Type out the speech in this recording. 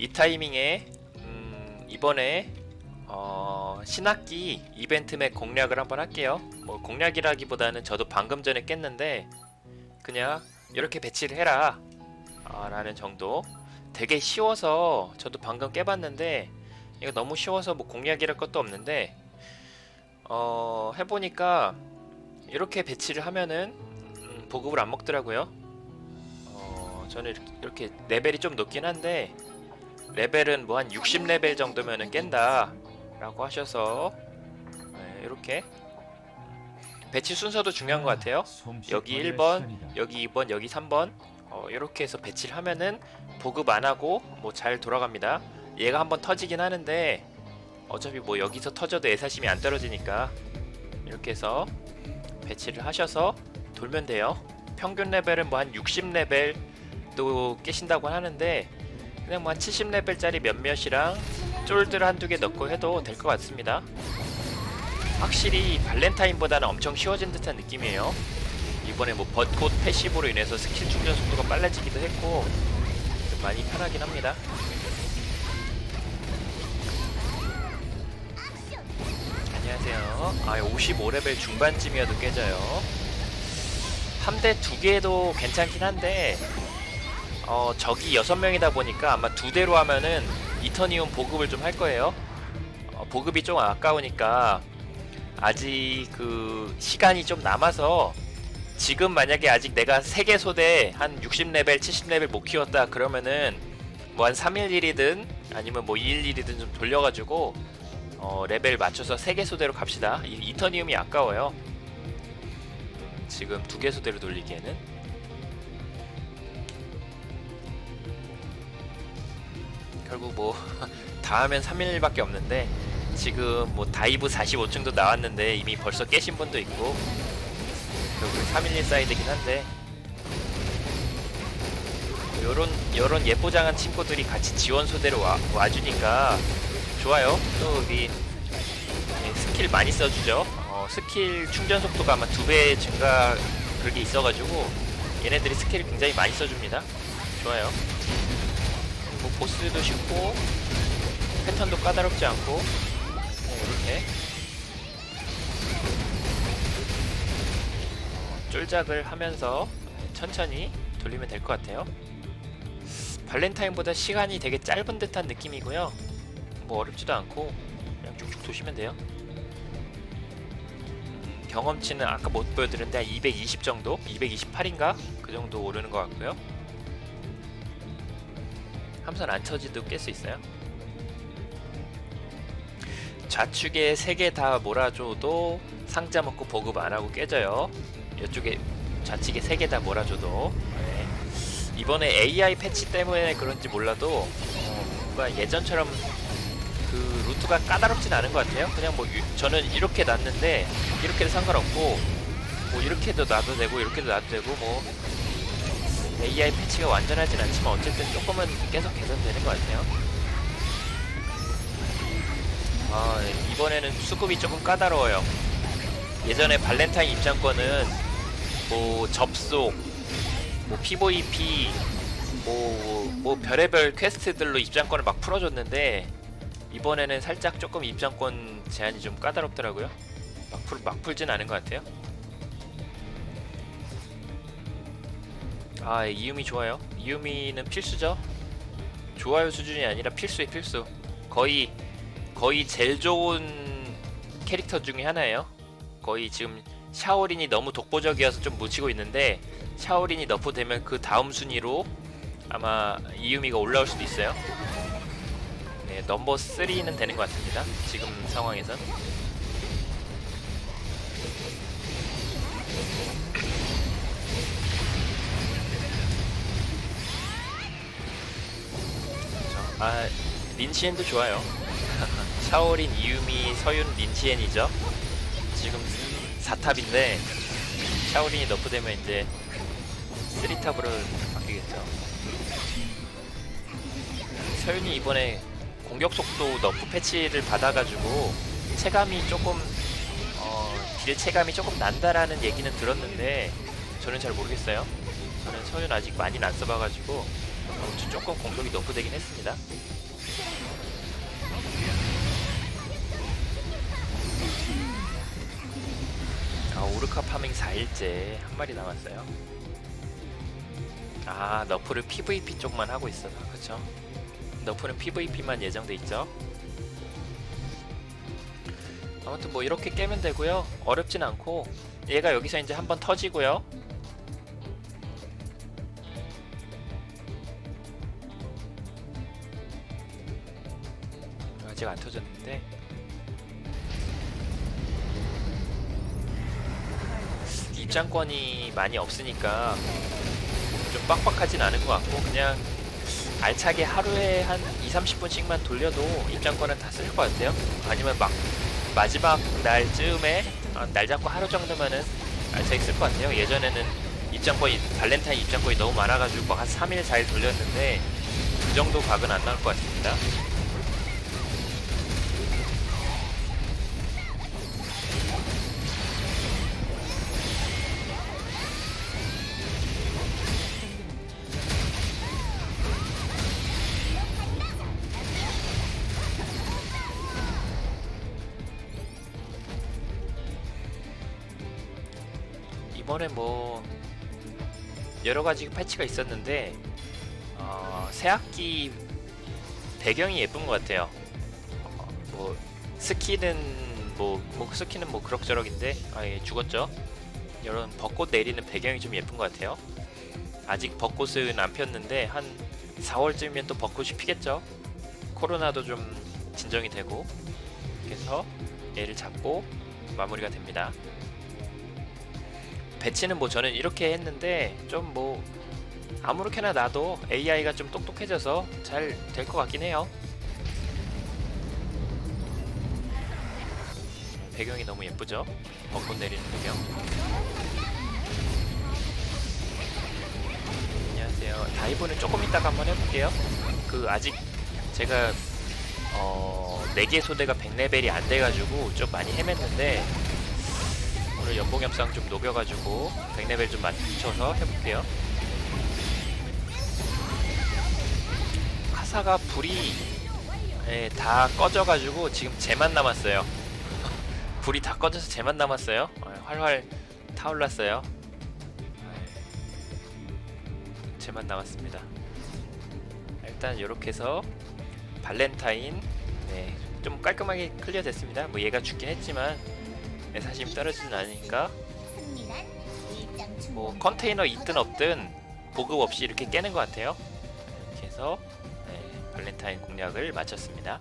이 타이밍에 음, 이번에 어, 신학기 이벤트 맥 공략을 한번 할게요. 뭐 공략이라기보다는 저도 방금 전에 깼는데 그냥 이렇게 배치를 해라 아, 라는 정도. 되게 쉬워서 저도 방금 깨봤는데 이거 너무 쉬워서 뭐 공략이랄 것도 없는데 어, 해보니까 이렇게 배치를 하면은 음, 보급을 안 먹더라고요. 어, 저는 이렇게 레벨이 좀 높긴 한데 레벨은 뭐 한 60레벨 정도면은 깬다 라고 하셔서 네, 이렇게 배치 순서도 중요한 것 같아요. 여기 1번 여기 2번 여기 3번 어, 이렇게 해서 배치를 하면은 보급 안 하고 뭐 잘 돌아갑니다. 얘가 한번 터지긴 하는데 어차피 뭐 여기서 터져도 애사심이 안 떨어지니까 이렇게 해서 배치를 하셔서 돌면 돼요. 평균 레벨은 뭐 한 60레벨도 깨신다고 하는데 그냥 뭐 한 70레벨짜리 몇몇이랑 쫄들 한두 개 넣고 해도 될 것 같습니다. 확실히 발렌타인보다는 엄청 쉬워진 듯한 느낌이에요. 이번에 뭐 벚꽃 패시브로 인해서 스킬 충전 속도가 빨라지기도 했고 좀 많이 편하긴 합니다. 안녕하세요. 아 55레벨 중반쯤이어도 깨져요. 함대 두 개도 괜찮긴 한데 어 적이 여섯 명이다 보니까 아마 두 대로 하면은 이터니움 보급을 좀 할 거예요. 어, 보급이 좀 아까우니까 아직 그 시간이 좀 남아서 지금 만약에 아직 내가 세개 소대 한 60레벨, 70레벨 못 키웠다 그러면은 뭐 한 311이든 아니면 뭐 211이든 좀 돌려가지고 어, 레벨 맞춰서 세개 소대로 갑시다. 이, 이터니움이 아까워요. 지금 두개 소대로 돌리기에는 결국 뭐 다 하면 3일밖에 없는데 지금 뭐 다이브 45층도 나왔는데 이미 벌써 깨신 분도 있고 결국 311 사이드긴 한데 요런 요런 예쁘장한 친구들이 같이 지원 소대로 와, 와주니까 좋아요. 또 여기 예, 스킬 많이 써주죠. 어, 스킬 충전 속도가 아마 두 배 증가 그렇게 있어가지고 얘네들이 스킬을 굉장히 많이 써줍니다. 좋아요. 뭐 보스도 쉽고 패턴도 까다롭지 않고 네, 이렇게 쫄작을 하면서 천천히 돌리면 될 것 같아요. 발렌타인보다 시간이 되게 짧은 듯한 느낌이고요. 뭐 어렵지도 않고 그냥 쭉쭉 도시면 돼요. 음, 경험치는 아까 못 보여드렸는데 한 220 정도, 228인가 그 정도 오르는 것 같고요. 함선 안 쳐지도 깰 수 있어요. 좌측에 세개다 몰아줘도 상자 먹고 보급 안 하고 깨져요. 이쪽에 좌측에 세개다 몰아줘도 네. 이번에 AI 패치 때문에 그런지 몰라도 어, 뭔가 예전처럼 그 루트가 까다롭진 않은 것 같아요. 그냥 뭐 유- 저는 이렇게 놨는데 이렇게도 상관없고 뭐 이렇게도 놔도 되고 이렇게도 놔도 되고 뭐 AI 패치가 완전하진 않지만 어쨌든 조금은 계속 개선되는 것 같아요. 아, 네. 이번에는 수급이 조금 까다로워요. 예전에 발렌타인 입장권은 뭐 접속, 뭐 PVP, 뭐, 뭐 별의별 퀘스트들로 입장권을 막 풀어줬는데 이번에는 살짝 조금 입장권 제한이 좀 까다롭더라고요. 막, 풀, 막 풀진 않은 것 같아요. 아, 이유미 좋아요. 이유미는 필수죠. 좋아요 수준이 아니라 필수의 필수. 거의 거의 제일 좋은 캐릭터 중에 하나예요. 거의 지금 샤오린이 너무 독보적이어서 좀 묻히고 있는데 샤오린이 너프되면 그 다음 순위로 아마 이유미가 올라올 수도 있어요. 네, 넘버 3는 되는 것 같습니다. 지금 상황에선. 아, 린치엔도 좋아요. 샤오린, 이유미, 서윤, 린치엔이죠. 지금 4탑인데 샤오린이 너프되면 이제 3탑으로 바뀌겠죠. 서윤이 이번에 공격 속도 너프 패치를 받아가지고 체감이 조금 어, 딜 체감이 조금 난다라는 얘기는 들었는데 저는 잘 모르겠어요. 저는 서윤 아직 많이는 안 써봐가지고 어, 저 조금 공격이 너프되긴 했습니다. 아 오르카 파밍 4일째 한 마리 남았어요. 아 너프를 PVP 쪽만 하고 있어서 그쵸? 너프는 PVP만 예정돼 있죠. 아무튼 뭐 이렇게 깨면 되고요. 어렵진 않고 얘가 여기서 이제 한번 터지고요. 아직 안 터졌는데 입장권이 많이 없으니까 좀 빡빡하진 않은 것 같고 그냥 알차게 하루에 한 2, 30분씩만 돌려도 입장권은 다 쓸 것 같아요. 아니면 막 마지막 날쯤에 아, 날 잡고 하루 정도면은 알차게 쓸 것 같아요. 예전에는 입장권이 발렌타인 입장권이 너무 많아가지고 한 3일, 4일 돌렸는데 그 정도 각은 안 나올 것 같습니다. 이번에 뭐 여러 가지 패치가 있었는데 어, 새 학기 배경이 예쁜 것 같아요. 어, 뭐 스키는 뭐, 뭐 스키는 뭐 그럭저럭인데 아 예 죽었죠. 이런 벚꽃 내리는 배경이 좀 예쁜 것 같아요. 아직 벚꽃은 안 폈는데 한 4월쯤이면 또 벚꽃이 피겠죠. 코로나도 좀 진정이 되고 그래서 얘를 잡고 마무리가 됩니다. 배치는 뭐 저는 이렇게 했는데 좀 뭐 아무렇게나 놔도 AI가 좀 똑똑해져서 잘 될 것 같긴 해요. 배경이 너무 예쁘죠? 벚꽃 내리는 배경. 안녕하세요. 다이브는 조금 이따가 한번 해볼게요. 그 아직 제가 어 4개 소대가 100레벨이 안 돼가지고 좀 많이 헤맸는데 오늘 연봉 협상 좀 녹여가지고 100레벨 좀 맞춰서 해볼게요. 카사가 불이 예, 다 꺼져가지고 지금 쟤만 남았어요. 불이 다 꺼져서 쟤만 남았어요. 어, 활활 타올랐어요. 예, 쟤만 남았습니다. 일단 이렇게 해서 발렌타인 네, 좀 깔끔하게 클리어 됐습니다. 뭐 얘가 죽긴 했지만 네, 사실 떨어지진 않으니까 뭐 컨테이너 있든 없든 보급 없이 이렇게 깨는 것 같아요. 이렇게 해서 네, 발렌타인 공략을 마쳤습니다.